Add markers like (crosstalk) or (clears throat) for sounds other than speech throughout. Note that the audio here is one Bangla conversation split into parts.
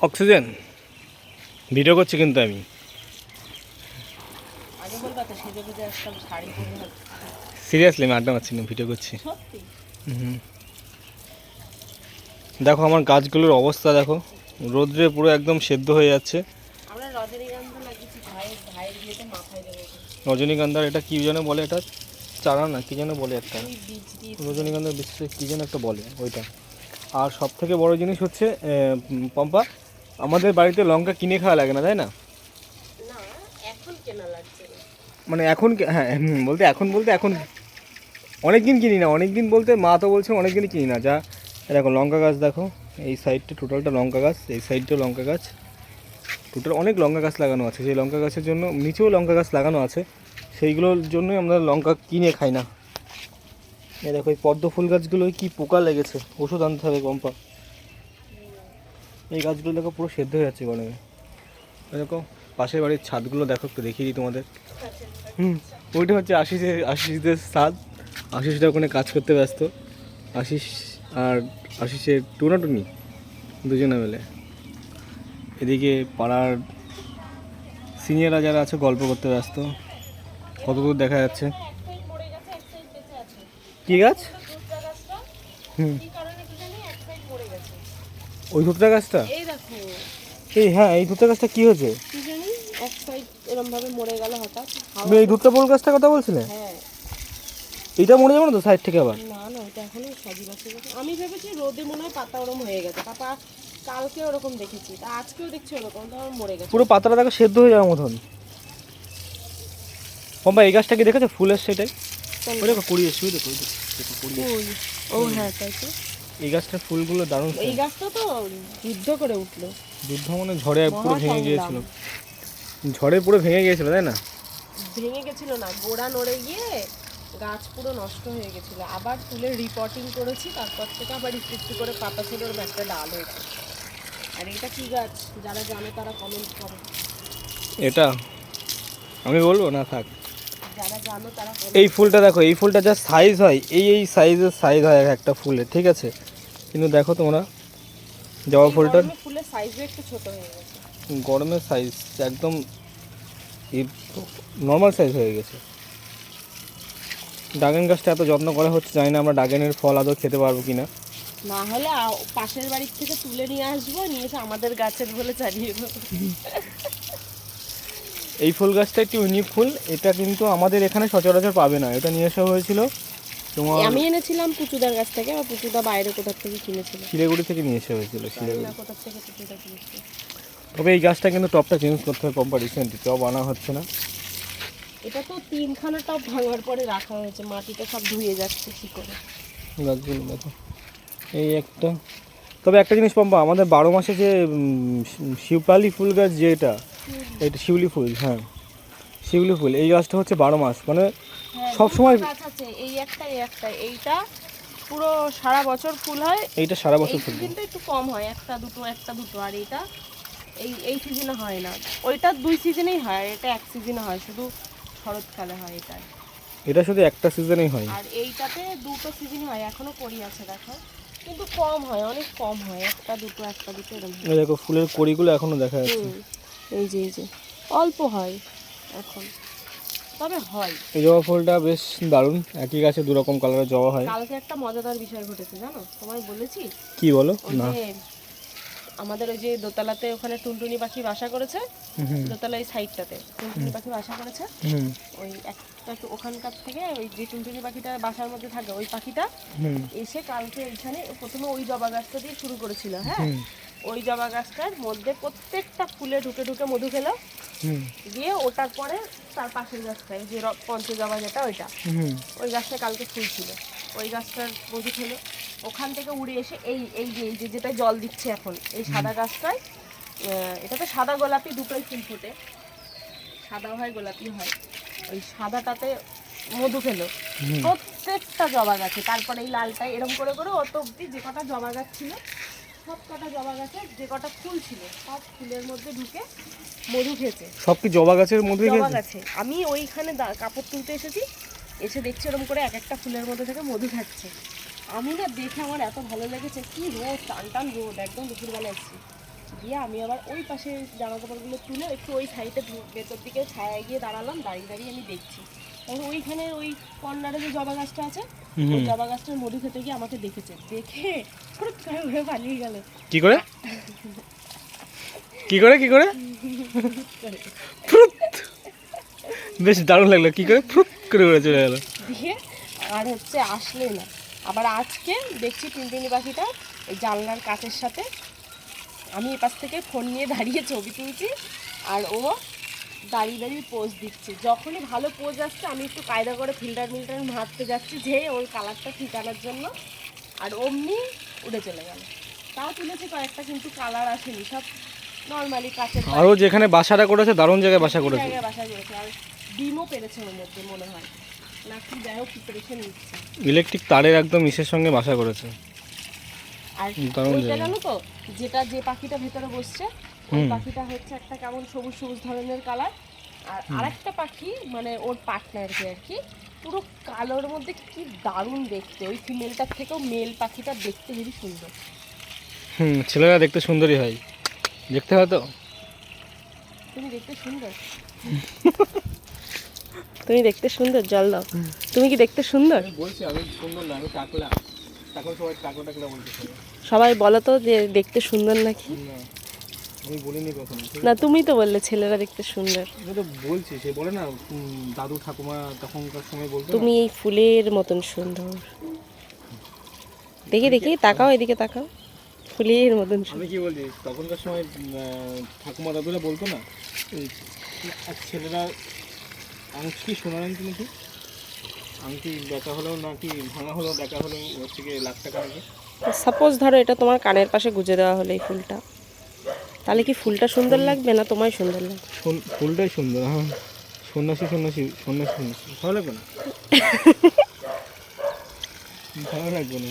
অক্সিজেন? ভিডিও করছি কিন্তু আমি। সিরিয়াসলি আমি আড্ডা মারছি না ভিডিও করছি। হুম। দেখো আমার গাছগুলোর অবস্থা দেখো। রোদ্রে পুরো একদম সেদ্ধ হয়ে যাচ্ছে। রজনীগন্ধার এটা কী যেন বলে এটা চারা না কী যেন বলে একটা। রজনীগন্ধার বিশেষ কী যেন একটা বলে ওইটা। আর সব থেকে বড় জিনিস হচ্ছে পম্পা আমাদের বাড়িতে লঙ্কা কিনে খাওয়া লাগে না তাই না? না এখন কেনা লাগছে মানে এখন হ্যাঁ বলতে এখন বলতে এখন অনেক দিন কিনি না অনেক দিন বলতে মা তো বলছে অনেক দিনই কিনি না। যা দেখো লঙ্কা গাছ দেখো এই সাইডটা টোটালটা লঙ্কা গাছ এই সাইডটাও লঙ্কা গাছ। টোটাল অনেক লঙ্কা গাছ লাগানো আছে সেই লঙ্কা গাছের জন্য নিচেও লঙ্কা গাছ লাগানো আছে। সেইগুলোর জন্যই আমরা লঙ্কা কিনে খাই না। এই দেখো এই পদ্ম ফুল গাছগুলোয় কী পোকা লেগেছে ওষুধ আনতে হবে কম্পা এই গাছগুলো দেখো পুরো সেদ্ধ হয়ে যাচ্ছে গরমে। দেখো পাশের বাড়ির ছাদগুলো দেখো একটু দেখিয়ে দিই তোমাদের। হুম ওইটা হচ্ছে আশিসের আশিসদের স্বাদ আশিসটা ওখানে কাজ করতে ব্যস্ত। আশিস আর আশিসের টুনাটুনি দুজনে মিলে। এদিকে পাড়ার সিনিয়ররা যারা আছে গল্প করতে ব্যস্ত। কত দূর দেখা যাচ্ছে? কি গাছ? হুম কি কারণে কি জানি এক সাইড মরে গেছে ওই ধুতরা গাছটা? এই দেখো। এই হ্যাঁ এই ধুতরা গাছটা কি হয়েছে? কি জানি এক সাইড এরম ভাবে মরে গেল হঠাৎ তুমি এই ধুতরা ফুল গাছটার কথা বলছিলে? হ্যাঁ। এইটা মরে যাবে না তো সাইড থেকে আবার? না না ওটা এখনও সজীব আছে আমি ভেবেছি রোদে মনে হয় পাতা ওরম হয়ে গেছে। পাতা কালকে ওরকম দেখেছি তা আজকেও দেখছি ওরকম তো আমার মরে গেছে। পুরো পাতাটা দেখো সেদ্ধ হয়ে যাওয়ার মতন। পম্পা এই গাছটা কি দেখেছ? ফুলের সেটাই দেখো কুড়ি ওই দেখো, দেখো কুড়ি ও হ্যাঁ তাই তো। এই গাছটার ফুলগুলো দারুণ এই গাছটা তো যুদ্ধ করে উঠল। যুদ্ধ মানে ঝড়ে পুরো ভেঙে গিয়েছিল। ঝড়ে পুরো ভেঙে গিয়েছিল তাই না? ভেঙে গেছিল না গোড়া নড়ে গিয়ে গাছ পুরো নষ্ট হয়ে গেছিল। আবার তুলে রিপোর্টিং করেছি তারপর থেকে আবার একটু একটু করে পাতা ছিল ওর একটা ডাল হয়েছে আর এটা কি গাছ? যারা জানে তারা কমেন্ট করো। এটা? আমি বলব? না থাক। যারা জানো তারা এই ফুলটা দেখো এই ফুলটা যা সাইজ হয়। এই এই সাইজের সাইজ হয় এক একটা ফুলের ঠিক আছে? কিন্তু দেখো তোমরা জবা ফুলটার ফুলের সাইজও একটু ছোট হয়ে গেছে। গরমের সাইজ একদম নর্মাল সাইজ হয়ে গেছে। ড্রাগন গাছটা এত যত্ন করা হচ্ছে জানি না আমরা ড্রাগনের ফল আদৌ খেতে পারব কি না না হলে পাশের বাড়ির থেকে তুলে নিয়ে আসব নিয়ে এসে আমাদের গাছের বলে চালিয়ে দেবো। এই ফুল গাছটা একটি ইউনিক ফুল এটা কিন্তু আমাদের এখানে সচরাচর পাবে না। এটা নিয়ে আসা হয়েছিল তোমার আমি এনেছিলাম পুচুদার গাছ থেকে আর পুচুদা বাইরে কোথার থেকে কিনেছিল। শিলিগুড়ি থেকে নিয়ে এসে হয়েছিল শিলিগুড়ি। না কোথার থেকে পুচুদা কিনেছিল তবে এই গাছটা কিন্তু টপটা চেঞ্জ করতে হবে পম্পা রিসেন্টলি টপ আনা হচ্ছে না। এটা তো তিনখানা টব ভাঙার পরে রাখা হয়েছে মাটিটা সব ধুয়ে যাচ্ছে কি করে। গাছগুলো দেখো এই একটা। তবে একটা জিনিস পম্পা আমাদের বারো মাসে যে শিউপালি ফুল গাছ যেটা এটা শিউলি ফুল হ্যাঁ শিউলি ফুল এই গাছটা হচ্ছে বারো মাস মানে সব সময় আছে এই একটা এই একটা এইটা পুরো সারা বছর ফুল হয়। এইটা সারা বছর ফুল সিজনটা একটু কম হয় একটা দুটো একটা দুটো আর এইটা এই এই সিজনে হয় না। ওইটা দুই সিজনেই হয় এটা এক সিজনে হয় শুধু শরৎকালে হয় এটা এটা শুধু একটা সিজনেই হয়। আর এইটাতে দুটো সিজন হয় এখনও করি আছে দেখো। কিন্তু কম হয় অনেক কম হয় একটা দুটো একটা দুটো এরকম দেখো ফুলের কড়িগুলো এখনও দেখা যাচ্ছে। এই যে এই যে অল্প হয় এখন। তবে হয়। এই জবা ফুলটা বেশ দারুণ। একই গাছে দু রকম কালারের জবা হয়। কালকে একটা মজাদার বিষয় ঘটেছে জানো? তোমায় বলেছি? কি বলো? ওই না। আমাদের ওই যে দোতলাতে ওখানে টুনটুনি পাখি বাসা করেছে দোতলা এই সাইডটাতে। টুনটুনি পাখি বাসা করেছে। হুম। ওই একটা ওখানকার থেকে ওই যে টুনটুনি পাখিটা বাসার মধ্যে থাকে ওই পাখিটা এসে কালকে এখানে প্রথমে ওই জবা গাছটা দিয়ে শুরু করেছিল হ্যাঁ? ওই জবা গাছটার মধ্যে প্রত্যেকটা ফুলে ঢুকে ঢুকে মধু খেলো। দিয়ে ওটার পরে তার পাশের গাছটায় যে র- পঞ্চ জবা যেটা ওইটা। ওই গাছটা কালকে ফুল ছিল। ওই গাছটার মধু খেলো। ওখান থেকে উড়ে এসে এই এই যে এই যে যেটা জল দিচ্ছে এখন এই সাদা গাছটায় এটাতে সাদা গোলাপি দুটোই ফুল ফোটে। সাদা হয় গোলাপি হয়। ওই সাদাটাতে মধু খেলো। প্রত্যেকটা জবা গাছে তারপরে এই লালটাই এরকম করে করে অত অব্দি যে কটা জবা গাছ ছিল সব কটা জবা গাছে যে কটা ফুল ছিল সব ফুলের মধ্যে ঢুকে মধু খেয়েছে। সব কি জবা গাছের মধ্যে জবা গাছে। আমি ওইখানে কাপড় তুলতে এসেছি এসে দেখছি এরকম করে এক একটা ফুলের মধ্যে থেকে মধু খাচ্ছে। আমি না দেখে আমার এত ভালো লেগেছে কি রোদ টান টান রোদ একদম দুপুরবেলা এসেছি। গিয়ে আমি আবার ওই পাশে জামা কাপড়গুলো তুলে একটু ওই সাইডে ভেতর দিকে ছায়া গিয়ে দাঁড়ালাম দাঁড়িয়ে দাঁড়িয়ে আমি দেখছি। ওইখানে ওই কর্নারে যে জবা গাছটা আছে ওই জবা গাছটার মধু খেতে গিয়ে আমাকে দেখেছে। দেখে ফুরুত করে উড়ে পালিয়ে গেল। কি করে? কি করে কি করে? বেশ দারুণ লাগল কি করে? ফ্রুত করে উড়ে চলে গেল। দিয়ে আর হচ্ছে আসলে না। আবার আজকে দেখছি টিনটিনি পাখিটা এই জানলার কাচের সাথে আমি এপাশ থেকে ফোন নিয়ে দাঁড়িয়ে ছবি তুলছি আর ও দাঁড়িয়ে দাঁড়িয়ে পোজ দিচ্ছে। যখনই ভালো পোজ আসছে আমি একটু কায়দা করে ফিল্টার মিল্টার মারতে যাচ্ছি যে ওর কালারটা ঠিক আনার জন্য। আর অমনি উড়ে চলে গেল। তাও তুলেছে কয়েকটা কিন্তু কালার আসেনি। সব নর্মালি কাছে আরও যেখানে বাসাটা করেছে দারুণ জায়গায় বাসা করেছে। জায়গায় বাসা করেছে। আর ডিমও পেরেছে ওর মধ্যে মনে হয়। না কি যাই হোক প্রিপারেশন নিচ্ছে। ইলেকট্রিক তারের একদম ইসের সঙ্গে বাসা করেছে। আর জানো তো যেটা যে পাখিটা ভেতরে বসছে ওই পাখিটা হচ্ছে একটা কেমন সবুজ সবুজ ধরনের কালার আর আরেকটা পাখি মানে ওর পার্টনারকে আর কি পুরো কালোর মধ্যে কি দারুণ দেখতে। ওই ফিমেলটার থেকেও মেল পাখিটা দেখতে হেবি সুন্দর। হুম ছেলেরা দেখতে সুন্দরই হয়। দেখতে হয় তো? তুমি দেখতে সুন্দর? (laughs) তুমি দেখতে সুন্দর জল দাও। তুমি কি দেখতে সুন্দর? বলছি আমি সুন্দর না আমি টাকলা। এখন সবাই টাকলা টাকলা বলতে সবাই বলো তো যে দেখতে সুন্দর নাকি? না আমি বলিনি কখনো না তুমি তো বললে ছেলেরা দেখতে সুন্দর। আমি তো বলছি সে বলে না দাদু ঠাকুমা তখনকার সময় বলতো তুমি এই ফুলের মতন সুন্দর। দেখি দেখি তাকাও এদিকে তাকাও। ফুলের মতন আমি কি বলছি তখনকার সময় ঠাকুমা দাদুরা বলতো না এই ছেলেরা আংটি কি সোনার আংটি নাকি? আংটি দেখা হলেও নাকি ভাঙা হলেও দেখা হলেও হচ্ছে গিয়ে লাখ টাকা সাপোজ ধরো এটা তোমার কানের পাশে গুজে দেওয়া হলো এই ফুলটা। তাহলে কি ফুলটা সুন্দর লাগবে না তোমায় সুন্দর লাগবে? ফুলটাই সুন্দর হ্যাঁ। সন্ন্যাসী সন্ন্যাসী সন্ন্যাসী সন্ন্যাসী। ভালো লাগবে না? ভালো লাগবে না।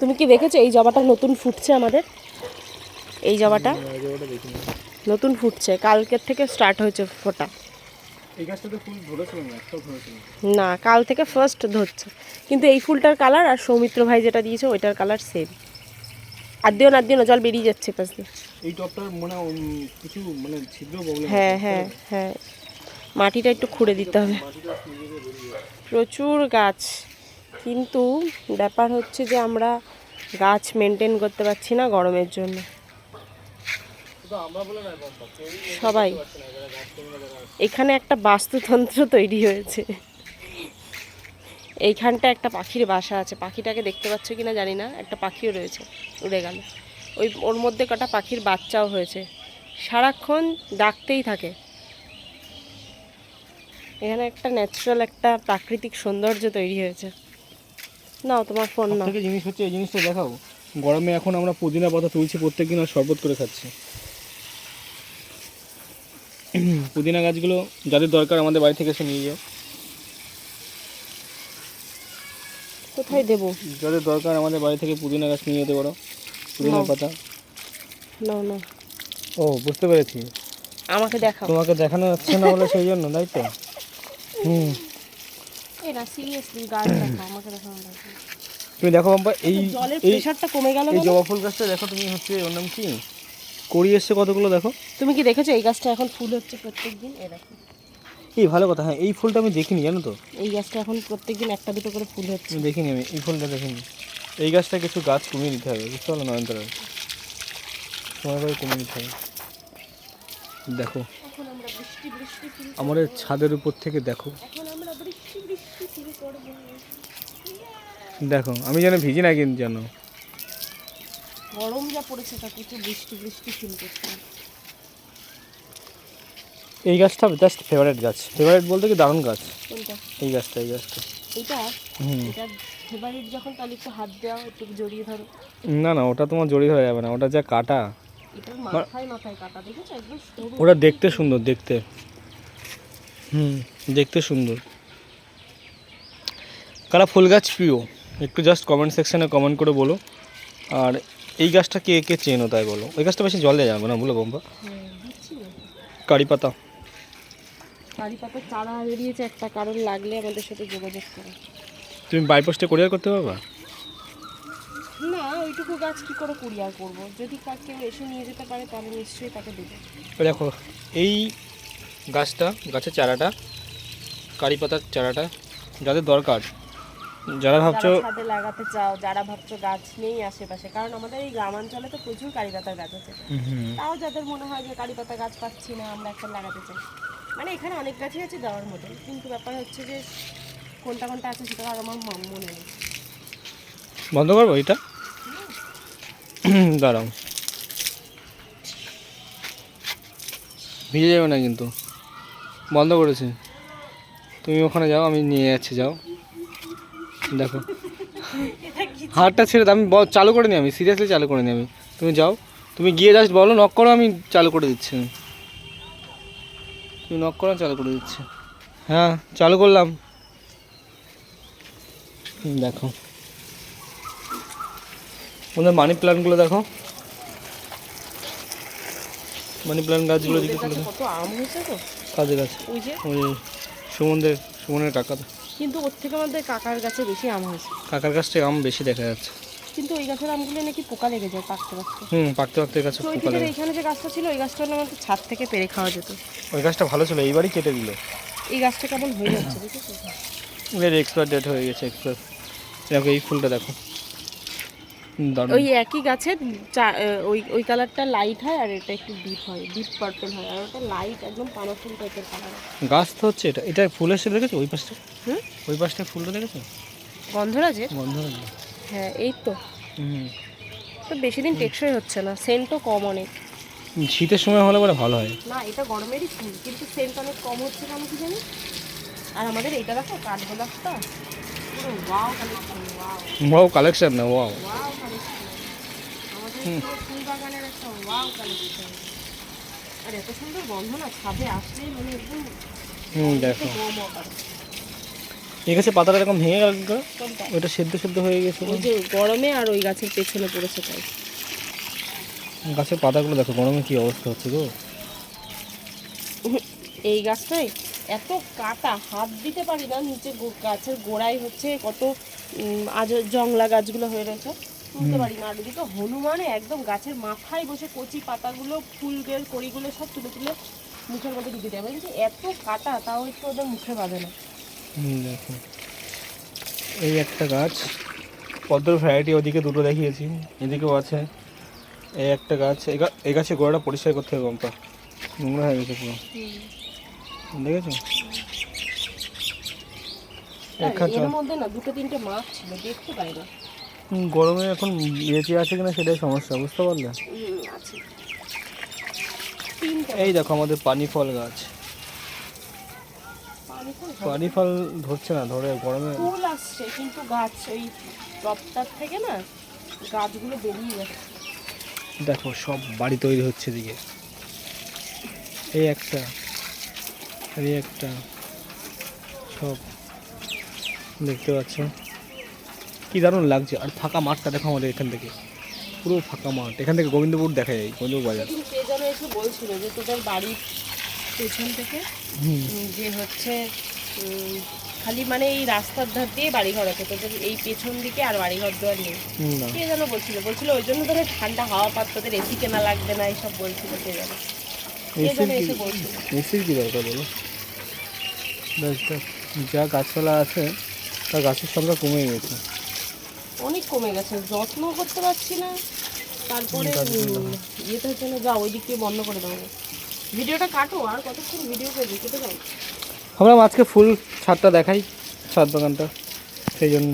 তুমি কি দেখেছ? এই জবাটা নতুন ফুটছে আমাদের। এই জবাটা নতুন ফুটছে। কালকের থেকে স্টার্ট হয়েছে ফোটা। এই গাছটাতে ফুল ধরেছিল না একটাও ধরেছিল না। না কাল থেকে ফার্স্ট ধরছে। কিন্তু এই ফুলটার কালার আর সৌমিত্র ভাই যেটা দিয়েছে ওইটার কালার সেম আর দিও না দিও না জল বেরিয়ে যাচ্ছে পাশ দিয়ে। এই টপটার মনে কিছু মানে ছিদ্র প্রবলেম হ্যাঁ হ্যাঁ হ্যাঁ। মাটিটা একটু খুঁড়ে দিতে হবে। প্রচুর গাছ। কিন্তু ব্যাপার হচ্ছে যে আমরা গাছ মেনটেন করতে পারছি না গরমের জন্য। সবাই। এখানে একটা বাস্তুতন্ত্র তৈরি হয়েছে। এইখানটা একটা পাখির বাসা আছে। পাখিটাকে দেখতে পাচ্ছ কি না জানি না। একটা পাখিও রয়েছে, উড়ে গেল। ওই, ওর মধ্যে কটা পাখির বাচ্চাও হয়েছে। সারাক্ষণ ডাকতেই থাকে। এখানে একটা ন্যাচারাল একটা প্রাকৃতিক সৌন্দর্য তৈরি হয়েছে। নাও, তোমার ফোন নাও। জিনিস হচ্ছে, এই জিনিসটা দেখাও। গরমে এখন আমরা পুদিনা পাতা তুলছি, প্রত্যেকদিন আর শরবত করে খাচ্ছি। (clears throat) পুদিনা গাছগুলো যাদের দরকার আমাদের বাড়ি থেকে এসে নিয়ে যাও। কোথায় দেবো? যাদের দরকার আমাদের বাড়ি থেকে পুদিনা গাছ নিয়ে যেতে পারো পুদিনা পাতা। নাও নাও। ও বুঝতে পেরেছি। আমাকে দেখাও। তোমাকে দেখানো যাচ্ছে না বলে সেই জন্য তাই তো? হুম। এ সিরিয়াসলি গাছ দেখাও আমাকে দেখাও তুমি দেখো বাম্পা এই জলের প্রেশারটা কমে গেল এই জবা ফুল গাছটা দেখো তুমি হচ্ছে ওর নাম কি? কড়ি এসছে কতগুলো দেখো? তুমি কি দেখেছ? এই গাছটা এখন ফুল হচ্ছে প্রত্যেকদিন। এ দেখো। এই ভালো কথা হ্যাঁ এই ফুলটা আমি দেখিনি জানো তো? এই গাছটা এখন প্রত্যেকদিন একটা দুটো করে ফুল হচ্ছে। দেখিনি আমি এই ফুলটা দেখিনি। এই গাছটা কিছু গাছ কমিয়ে দিতে হবে বুঝতে পারল নয়নতারা? সময় করে কমিয়ে দিতে হবে। দেখো আমাদের ছাদের উপর থেকে দেখো। দেখো আমি যেন ভিজি না কিন্তু জানো গরম যা পড়েছে তা কিছু বৃষ্টি বৃষ্টি ফিল করছে। এই গাছটা জাস্ট ফেভারিট গাছ। ফেভারিট বলতে কি দারুণ গাছ? কোনটা এই গাছটা এই গাছটা। এটা এটা ফেভারিট যখন তাহলে একটু হাত দেওয়া একটু জড়িয়ে ধরো। না না ওটা তোমার জড়ি ধরা যাবে না ওটা যা কাটা। এটার মাথায় মাথায় কাটা দেখেছ? একদম সরু। ওটা দেখতে সুন্দর দেখতে। হুম দেখতে সুন্দর। কারা ফুল গাছ প্রিয় একটু জাস্ট কমেন্ট সেকশানে কমেন্ট করে বলো। আর এই গাছটা কে কে চেনো তাই বলো? ওই গাছটা বেশি জল দেওয়া যাবে না বলো বম্বা। কারি পাতা। কারি পাতার চারা বেরিয়েছে একটা কারণ লাগলে আমাদের সাথে যোগাযোগ করো। তুমি বাইপোস্টে কোরিয়ার করতে পারবা? ওইটুকু গাছ কি করে কুরিয়ার করব? যদি কার কেউ এসে নিয়ে যেতে পারে তাহলে নিশ্চয়ই তাকে দেবো। দেখো এই গাছটা গাছের চারাটা কারি পাতার চারাটা যাদের দরকার যারা ভাবছ ছাদে লাগাতে চাও যারা ভাবছ গাছ নেই আশেপাশে কারণ আমাদের এই গ্রামাঞ্চলে তো প্রচুর কারি পাতার গাছ আছে। তাও যাদের মনে হয় যে কারি পাতা গাছ পাচ্ছি না আমরা একটা লাগাতে চাই। মানে এখানে অনেক গাছই আছে দেওয়ার মতো কিন্তু ব্যাপার হচ্ছে যে কোনটা কোনটা আছে সেটা আর আমার মনে নেই। বন্ধ করব এটা? দাঁড়াও। ভিজে যাবে না কিন্তু। বন্ধ করেছি। তুমি ওখানে যাও আমি নিয়ে যাচ্ছি যাও। দেখো। (laughs) হাতটা ছেড়ে দাও, আমি ব- চালু করে নিই আমি সিরিয়াসলি চালু করে নিই আমি। তুমি যাও তুমি গিয়ে জাস্ট বলো নক করো আমি চালু করে দিচ্ছি আমি। তুমি নক করো আমি চালু করে দিচ্ছি। হ্যাঁ চালু করলাম। হুম, দেখো। ওদের মানি প্ল্যান্টগুলো দেখো। মানি প্ল্যান্ট গাছগুলো দিকে কাজে গাছ ওই যে? সুমনদের সুমনের কাকা কিন্তু ওর থেকে আমাদের কাকার গাছে বেশি আম হয়েছে। কাকার গাছটা আম বেশি দেখা যাচ্ছে। কিন্তু ওই গাছের আমগুলো নাকি পোকা লেগে যায় পাকতে পাকতে। হুম পাকতে পাকতে গাছে পোকা লেগে এইখানে যে গাছটা ছিল ওই গাছটা না আমাদের ছাদ থেকে পেরে খাওয়া যেত। ওই গাছটা ভালো ছিল এইবারই কেটে দিল। এই গাছটা কেমন হয়ে যাচ্ছে দেখেছ এর এক্সপায়ার ডেট হয়ে গেছে এক্সপায়ার দেখো এই ফুলটা দেখো। ওই একই গাছের ওই ওই কালারটা লাইট হয় আর এটা একটু ডিপ হয় ডিপ পার্পল হয়। আর ওটা লাইট একদম পানা ফুল টাইপের কালার গাছ তো হচ্ছে এটা এটা ফুল এসে দেখেছ ওই পাশটা? হুম? ওই পাশটা ফুলটা দেখেছ? গন্ধরাজের? গন্ধ লাগে। হ্যাঁ এই তো। হুম। তো বেশি দিন টেকসই হচ্ছে না সেন্টও কম অনেক। শীতের সময় হলে পরে ভালো হয়। না এটা গরমেরই ফুল কিন্তু সেন্ট অনেক কম হচ্ছে কেন কি জানি? আর আমাদের এইটা দেখো কাঠগোলাপটা। পুরো wow collection wow wow collection না ওয়াও ফুল বাগানের একটা ওয়াও কালেকশন আর এত সুন্দর গন্ধ না ছাদে আসলেই মানে একদম হুম দেখো। এই গাছে পাতাটা এরকম ভেঙে গেল ওটা সেদ্ধ সেদ্ধ হয়ে গেছে ওই যে গরমে আর ওই গাছের পেছনে পড়েছে তাই। গাছের পাতাগুলো দেখো গরমে কি অবস্থা হচ্ছে গো। এই গাছটাই এত কাটা হাত দিতে পারি না নিচে গাছের গোড়ায় হচ্ছে কত আজ জংলা গাছগুলো হয়ে রয়েছে। তুলতে পারি না। আর এদিকে হনুমানে একদম গাছের মাথায় বসে কচি পাতাগুলো ফুল ফুলদের কড়িগুলো সব তুলে তুলে মুখের মধ্যে ঢুকে দেয়। বলছি এত কাটা তাও একটু ওদের মুখে বাঁধে না। দেখো। এই একটা গাছ পদ্ম ভ্যারাইটি ওদিকে দুটো দেখিয়েছি এদিকেও আছে। এই একটা গাছ এই গা- এই গাছের গোড়াটা পরিষ্কার করতে হবে গমটা নোংরা হয়ে গেছে পুরো। দেখেছ? এর মধ্যে না দুটো তিনটে মাছ ছিল দেখতে পাই না। গরমে এখন বেঁচে আছে কিনা সেটাই সমস্যা বুঝতে পারলে? এই দেখো আমাদের পানি ফল গাছ। পানি ফল ধরছে না ধরে গরমে। ফুল আসছে কিন্তু গাছ ওই টপটার থেকে না গাছগুলো বেরিয়ে যাচ্ছে। দেখো সব বাড়ি তৈরি হচ্ছে দিকে এই একটা এই একটা সব দেখতে পাচ্ছ? কি দারুণ লাগছে। আর ফাঁকা মাঠটা দেখো আমাদের এখান থেকে। পুরো ফাঁকা মাঠ। এখান থেকে গোবিন্দপুর দেখা যায় গোবিন্দপুর বাজার। কে যেন বলছিল যে তোদের বাড়ির পেছন থেকে যে হচ্ছে খালি মানে এই রাস্তার ধার দিয়ে বাড়িঘর আছে। তোদের এই পেছন দিকে আর বাড়িঘর দেওয়ার নেই। কে যেন বলছিল। বলছিল ওই জন্য তোদের ঠান্ডা হাওয়া পাত তোদের এসি কেনা লাগবে না এইসব বলছিল কে যেন। এসির কি দরকার বলো। যা গাছপালা আছে তার গাছের সংখ্যা কমে গেছে। অনেক কমে গেছে যত্ন করতে পারছি না। তারপরে ইয়েতে হচ্ছে না যা ওই দিক দিয়ে বন্ধ করে দেবো ভিডিওটা কাটো আর কতক্ষণ ভিডিও করবি কেটে যাও আমরা আজকে ফুল ছাদটা দেখাই ছাদ বাগানটা সেই জন্য।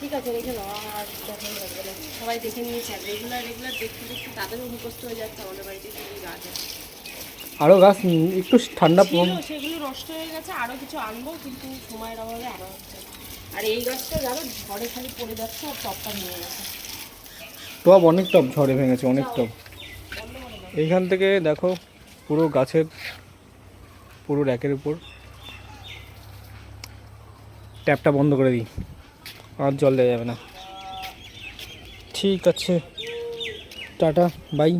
ঠিক আছে রেখে দাও আর দেখাই লাগবে না। সবাই দেখে নিয়েছে রেগুলার রেগুলার দেখতে দেখতে তাদেরও মুখস্থ হয়ে যাচ্ছে আমাদের বাড়িতে গাছ আরও গাছ একটু ঠান্ডা সেগুলো নষ্ট হয়ে গেছে আরও কিছু আনব কিন্তু সময়ের অভাবে আরও। আর এই গাছটা জানো ঝড়ে খালি পড়ে যাচ্ছে আর টপটা নিয়ে গেছে। টব অনেক টব ঝড়ে ভেঙেছে অনেক টব এইখান থেকে দেখো, পুরো গাছের, পুরো র্যাকের উপর। ট্যাপটা বন্ধ করে দিই, আর জল দেওয়া যাবে না। ঠিক আছে, টাটা, বাই।